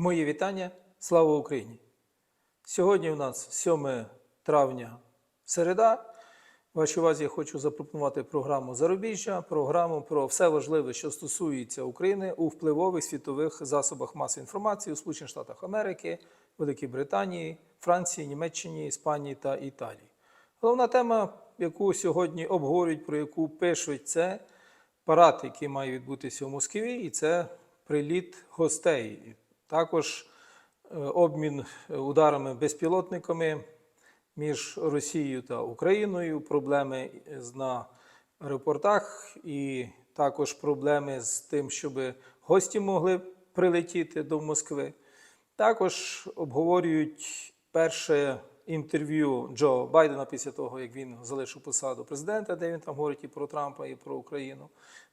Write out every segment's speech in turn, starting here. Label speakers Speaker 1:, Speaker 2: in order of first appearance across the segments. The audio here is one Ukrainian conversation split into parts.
Speaker 1: Мої вітання. Слава Україні! Сьогодні у нас 7 травня середа. Вашій увазі я хочу запропонувати програму Зарубіжжя, програму про все важливе, що стосується України у впливових світових засобах масової інформації у Сполучених Штатах Америки, Великій Британії, Франції, Німеччині, Іспанії та Італії. Головна тема, яку сьогодні обговорюють, про яку пишуть, це парад, який має відбутися у Москві, і це приліт гостей. Також е, обмін е, ударами безпілотниками між Росією та Україною, проблеми на аеропортах, і також проблеми з тим, щоб гості могли прилетіти до Москви. Також обговорюють перше інтерв'ю Джо Байдена після того, як він залишив посаду президента, де він там говорить і про Трампа, і про Україну.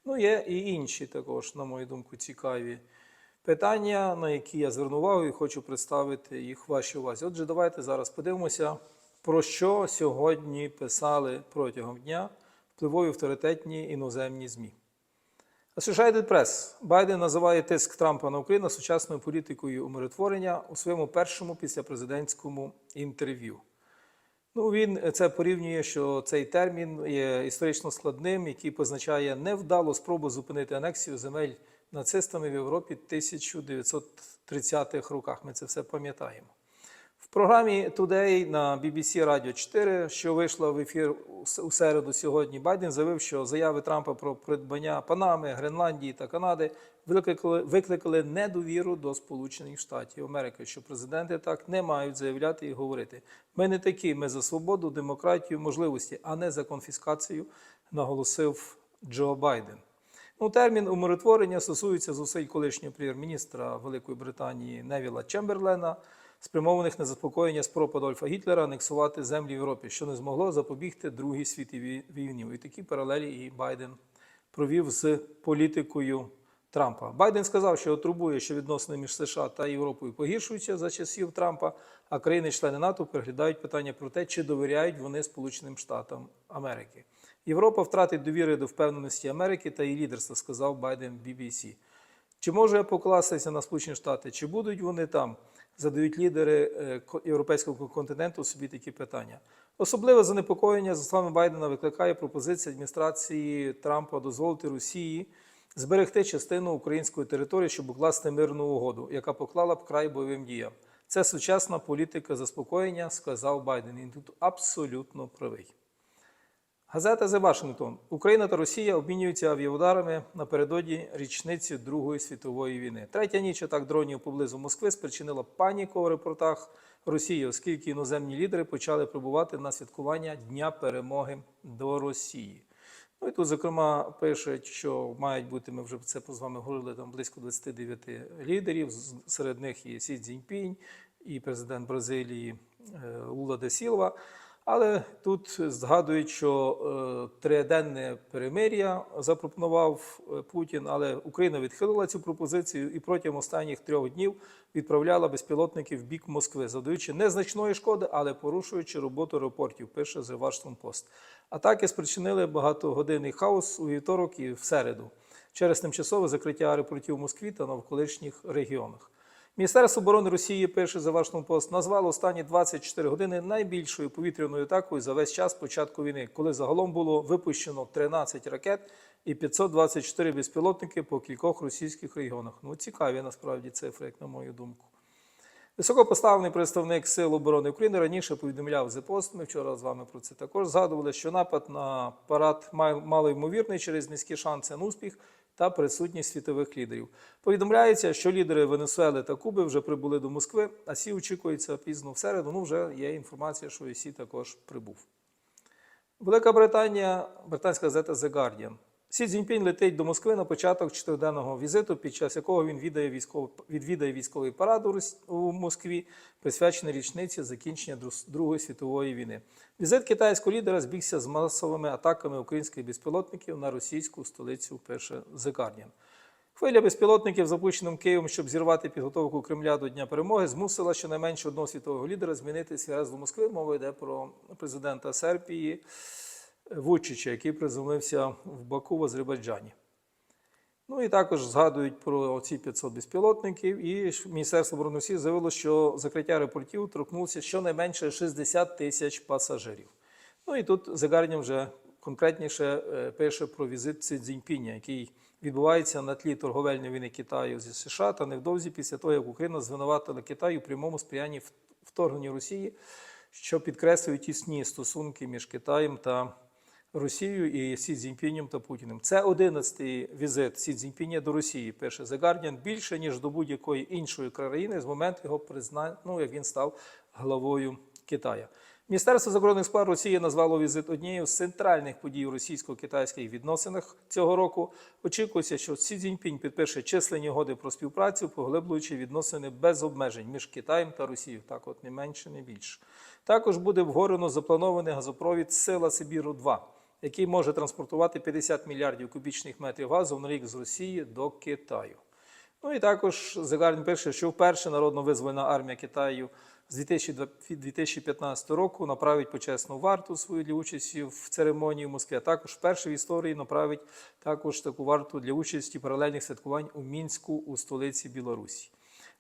Speaker 1: Ну, є і інші також, на мою думку, цікаві питання, на які я звернув увагу і хочу представити їх вашій увазі. Отже, давайте зараз подивимося, про що сьогодні писали протягом дня впливові авторитетні іноземні ЗМІ. Associated Press. Байден називає тиск Трампа на Україну сучасною політикою умиротворення у своєму першому післяпрезидентському інтерв'ю. Ну, він це порівнює, що цей термін є історично складним, який позначає невдалу спробу зупинити анексію земель нацистами в Європі 1930-х роках. Ми це все пам'ятаємо. В програмі Today на BBC Radio 4, що вийшла в ефір у середу сьогодні, Байден заявив, що заяви Трампа про придбання Панами, Гренландії та Канади викликали, викликали недовіру до Сполучених Штатів Америки, що президенти так не мають заявляти і говорити. Ми не такі, ми за свободу, демократію, можливості, а не за конфіскацію, наголосив Джо Байден. Ну, термін умиротворення стосується зусиль колишнього прем'єр-міністра Великої Британії Невіла Чемберлена, спрямованих на заспокоєння спроб Адольфа Гітлера анексувати землі в Європі, що не змогло запобігти Другій світовій війні. І такі паралелі і Байден провів з політикою Трампа. Байден сказав, що турбує, що відносини між США та Європою погіршуються за часів Трампа, а країни-члени НАТО переглядають питання про те, чи довіряють вони Сполученим Штатам Америки. Європа втратить довіри до впевненості Америки та її лідерства, сказав Байден BBC. Чи може покластися на Сполучені Штати? Чи будуть вони там? Задають лідери е, європейського континенту собі такі питання. Особливе занепокоєння, за словами Байдена, викликає пропозиція адміністрації Трампа дозволити Росії зберегти частину української території, щоб укласти мирну угоду, яка поклала б край бойовим діям. Це сучасна політика заспокоєння, сказав Байден. Він тут абсолютно правий. Газета The Washington. Україна та Росія обмінюються авіаударами напередодні річниці Другої світової війни. Третя ніч атак дронів поблизу Москви спричинила паніку у репортах Росії, оскільки іноземні лідери почали прибувати на святкування Дня перемоги до Росії. Ну і тут, зокрема, пишуть, що мають бути, ми вже це з вами говорили, там близько 29 лідерів. Серед них і Сі Цзіньпінь, і президент Бразилії е, Лула де Сілва. Але тут згадують, що е, триденне перемир'я запропонував е, Путін, але Україна відхилила цю пропозицію і протягом останніх трьох днів відправляла безпілотники в бік Москви, завдаючи незначної шкоди, але порушуючи роботу аеропортів, пише The Washington Post. Атаки спричинили багатогодинний хаос у вівторок і в середу через тимчасове закриття аеропортів в Москві та навколишніх регіонах. Міністерство оборони Росії пише за Washington Post, назвало останні 24 години найбільшою повітряною атакою за весь час початку війни, коли загалом було випущено 13 ракет і 524 безпілотники по кількох російських регіонах. Ну цікаві насправді цифри, як на мою думку. Високопоставлений представник Сил оборони України раніше повідомляв The Post, Ми вчора з вами про це також згадували, що напад на парад май- малоймовірний через низькі шанси на успіх та присутність світових лідерів. Повідомляється, що лідери Венесуели та Куби вже прибули до Москви, а Сі очікується пізно в середу. Ну, вже є інформація, що і Сі також прибув. Велика Британія, британська газета The Guardian. Сі Цзіньпінь летить до Москви на початок чотириденного візиту, під час якого він відвідає військовий, відвідає військовий парад у Рос- Москві, присвячений річниці закінчення Другої світової війни. Візит китайського лідера збігся з масовими атаками українських безпілотників на російську столицю, The Guardian. Хвиля безпілотників, запущеним Києвом, щоб зірвати підготовку Кремля до Дня перемоги, змусила щонайменше одного світового лідера змінити свій до Москви. Мова йде про президента Сербії Вучича, який приземлився в Баку в Азербайджані. Ну і також згадують про ці 500 безпілотників. І Міністерство оборони Росії заявило, що закриття аеропортів торкнулося щонайменше 60 тисяч пасажирів. Ну і тут Загарнін вже конкретніше е, пише про візит Ци Цзіньпіня, який відбувається на тлі торговельної війни Китаю зі США та невдовзі після того, як Україна звинуватила Китай у прямому сприянні вторгненню Росії, що підкреслює тісні стосунки між Китаєм та Росією і Сі Цзіньпінем та Путіним. Це 11-й візит Сі Цзіньпіня до Росії, пише The Guardian, більше, ніж до будь-якої іншої країни з моменту його признання, ну, як він став главою Китаю. Міністерство закордонних справ Росії назвало візит однією з центральних подій у російсько-китайських відносинах цього року. Очікується, що Сі Цзіньпінь підпише численні угоди про співпрацю, поглиблюючи відносини без обмежень між Китаєм та Росією. Так, от не менше, не більше. Також буде вгорено запланований газопровід Сила Сибіру 2 який може транспортувати 50 мільярдів кубічних метрів газу на рік з Росії до Китаю. Ну і також Загарін пише, що вперше народно-визвольна армія Китаю з 2002 2015 року направить почесну варту свою для участі в церемонії в Москві. А також вперше в історії направить також таку варту для участі паралельних святкувань у Мінську у столиці Білорусі.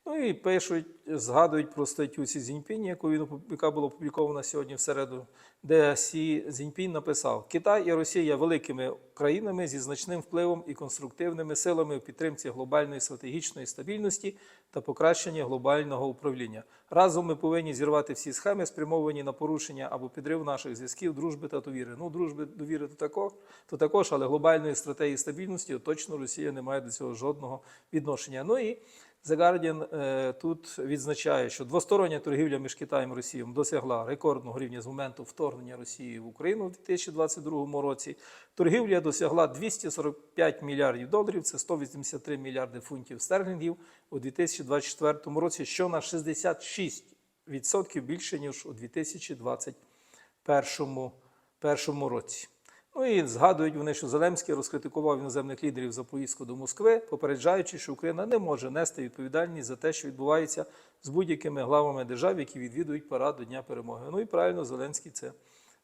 Speaker 1: Ну і пишуть, згадують про статтю Сі Цзіньпіні, яку він яка була опублікована сьогодні в середу, де Сі Цзіньпінь написав: Китай і Росія великими країнами зі значним впливом і конструктивними силами у підтримці глобальної стратегічної стабільності та покращення глобального управління. Разом ми повинні зірвати всі схеми, спрямовані на порушення або підрив наших зв'язків, дружби та довіри. Ну, дружби, довіри то також, то також, але глобальної стратегії стабільності точно Росія не має до цього жодного відношення. Ну і The Guardian е, тут відзначає, що двостороння торгівля між Китаєм і Росією досягла рекордного рівня з моменту вторгнення Росії в Україну в 2022 році. Торгівля досягла 245 мільярдів доларів, це 183 мільярди фунтів стерлінгів у 2024 році, що на 66% більше ніж у 2021 першому році. Ну і згадують вони, що Зеленський розкритикував іноземних лідерів за поїздку до Москви, попереджаючи, що Україна не може нести відповідальність за те, що відбувається з будь-якими главами держав, які відвідують парад до Дня перемоги. Ну і правильно Зеленський це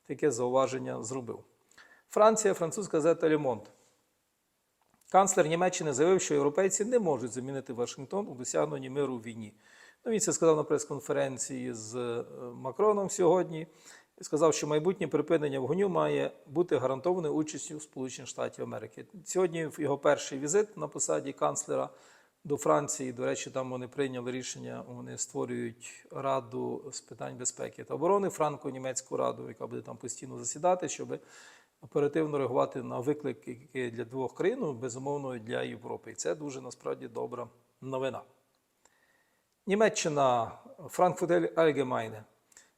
Speaker 1: таке зауваження зробив. Франція, французька газета Лемонт. Канцлер Німеччини заявив, що європейці не можуть замінити Вашингтон у досягненні миру в війні. Ну, він це сказав на прес-конференції з е, Макроном сьогодні. І сказав, що майбутнє припинення вогню має бути гарантоване участю Сполучених Штатів Америки. Сьогодні його перший візит на посаді канцлера до Франції. До речі, там вони прийняли рішення. Вони створюють раду з питань безпеки та оборони, франко-німецьку раду, яка буде там постійно засідати, щоб оперативно реагувати на виклики для двох країн, безумовно, для Європи. І це дуже насправді добра новина. Німеччина Франкфурт Allgemeine.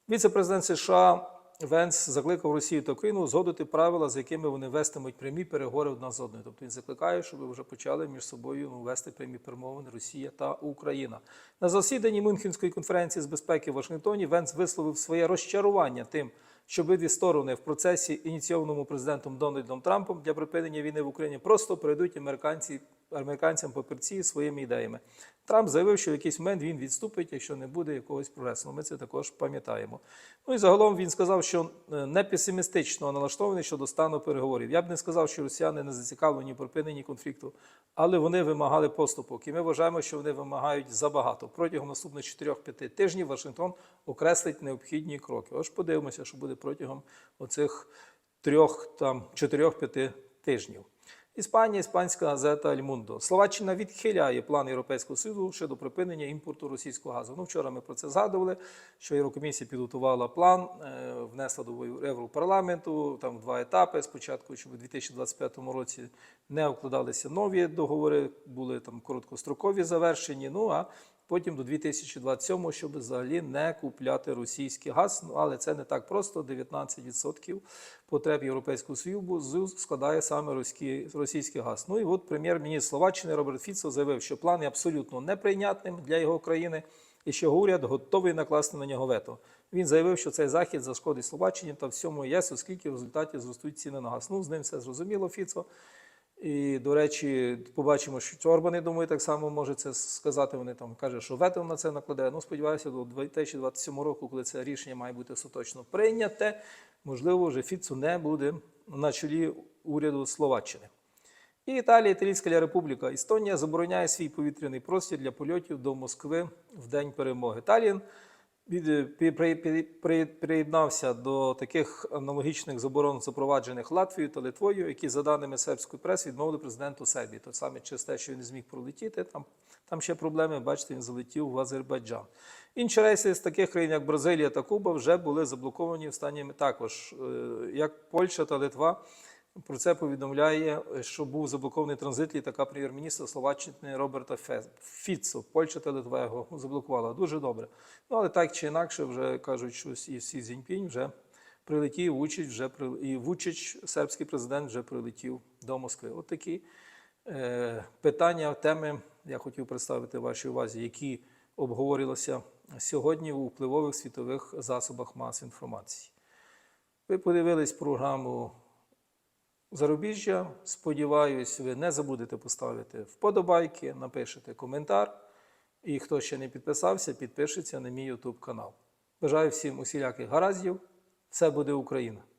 Speaker 1: Віце-президент США Венс закликав Росію та Україну узгодити правила, за якими вони вестимуть прямі переговори одна з одною. Тобто він закликає, щоб вже почали між собою ну, вести прямі перемовини Росія та Україна. На засіданні Мюнхенської конференції з безпеки в Вашингтоні Венс висловив своє розчарування тим, що обидві сторони в процесі, ініційованому президентом Дональдом Трампом для припинення війни в Україні, просто перейдуть американці, американцям папірці своїми ідеями. Трамп заявив, що в якийсь момент він відступить, якщо не буде якогось прогресу. Ми це також пам'ятаємо. Ну і загалом він сказав, що е, не песимістично налаштований щодо стану переговорів. Я б не сказав, що росіяни не зацікавлені в припиненні конфлікту, але вони вимагали поступок. І ми вважаємо, що вони вимагають забагато. Протягом наступних 4-5 тижнів Вашингтон окреслить необхідні кроки. Ось подивимося, що буде протягом оцих трьох там 4-5 тижнів. Іспанія, іспанська газета «Альмундо». Словаччина відхиляє план Європейського Союзу щодо припинення імпорту російського газу. Ну, вчора ми про це згадували, що Єврокомісія підготувала план, е, внесла до Європарламенту, там два етапи. Спочатку, щоб у 2025 році не укладалися нові договори, були там короткострокові завершені. Ну а потім до 2027, щоб взагалі не купляти російський газ. Ну, але це не так просто. 19% потреб Європейського Союзу складає саме російський, російський газ. Ну і от прем'єр-міністр Словаччини Роберт Фіцо заявив, що план є абсолютно неприйнятним для його країни і що уряд готовий накласти на нього вето. Він заявив, що цей захід зашкодить Словаччині та всьому ЄС, оскільки в результаті зростуть ціни на газ. Ну, з ним все зрозуміло, Фіцо. І, до речі, побачимо, що Орбан, я думаю, так само може це сказати. Вони там кажуть, що вето на це накладе. Ну, сподіваюся, до 2027 року, коли це рішення має бути остаточно прийняте, можливо, вже Фіцу не буде на чолі уряду Словаччини. І Італія, Італійська Республіка. Естонія забороняє свій повітряний простір для польотів до Москви в день перемоги. Талін приєднався до таких аналогічних заборон, запроваджених Латвією та Литвою, які, за даними сербської преси, відмовили президенту Сербії. То саме через те, що він не зміг пролетіти, там, там ще проблеми. Бачите, він залетів в Азербайджан. Інші рейси з таких країн, як Бразилія та Куба, вже були заблоковані останніми також, е, як Польща та Литва. Про це повідомляє, що був заблокований транзит літака прем'єр-міністра Словаччини Роберта Фіцо. Польща та Литва його заблокувала. Дуже добре. Ну але так чи інакше, вже кажуть, що і Сі Цзіньпінь вже прилетів, Вучич вже і Вучич, сербський президент, вже прилетів до Москви. От такі е, питання, теми я хотів представити вашій увазі, які обговорювалися сьогодні у впливових світових засобах мас інформації. Ви подивились програму зарубіжжя. Сподіваюсь, ви не забудете поставити вподобайки, напишете коментар. І хто ще не підписався, підпишеться на мій YouTube канал. Бажаю всім усіляких гараздів. Все буде Україна!